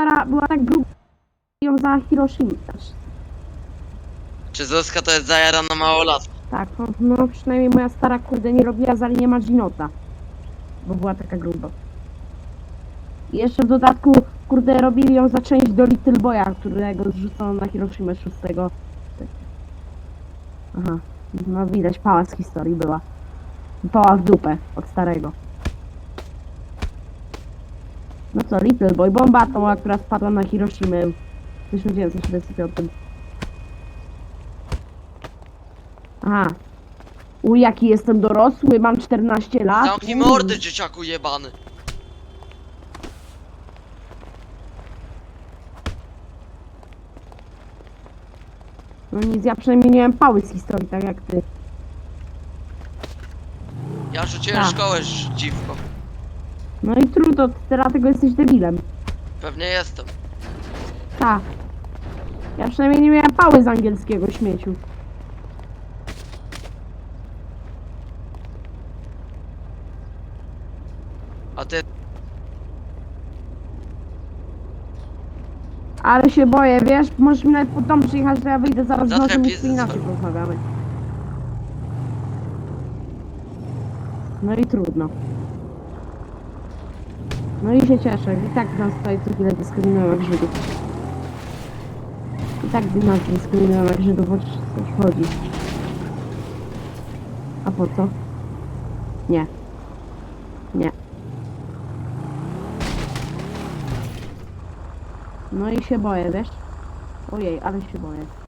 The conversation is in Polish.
stara była tak gruba, ją za Hiroshima. Czy Zuzka to jest zajarana małolatka? Tak, no, no przynajmniej moja stara kurde nie robiła za linię Marzinota. Bo była taka gruba. I jeszcze w dodatku, kurde, robili ją za część do Little Boya, którego zrzucono na Hiroshima 6. Aha, no widać, pała z historii była. Pała w dupę od starego. No co, Little Boy, bomba atomowa, która spadła na Hiroshimę w 1945. Aha. U jaki jestem dorosły, mam 14 lat. Zamknij mordy, dzieciaku jebany. No nic, ja przynajmniej nie mam pały z historii, tak jak ty. Ja rzuciłem Tak. szkołę, dziwko. No i trudno, dlatego jesteś debilem. Pewnie jestem. Tak. Ja przynajmniej nie miałem pały z angielskiego śmieciu. A ty... Ale się boję, wiesz, możesz mi nawet pod dom przyjechać, to ja wyjdę zaraz z Zatrę nożem i inaczej porozmawiamy. No i trudno. No i się cieszę, i tak nas tutaj co chwilę dyskryminują jak Żydów. I tak nas dyskryminują jak Żydów, o co chodzi. A po co? Nie. Nie. No i się boję, wiesz? Ojej, ale się boję.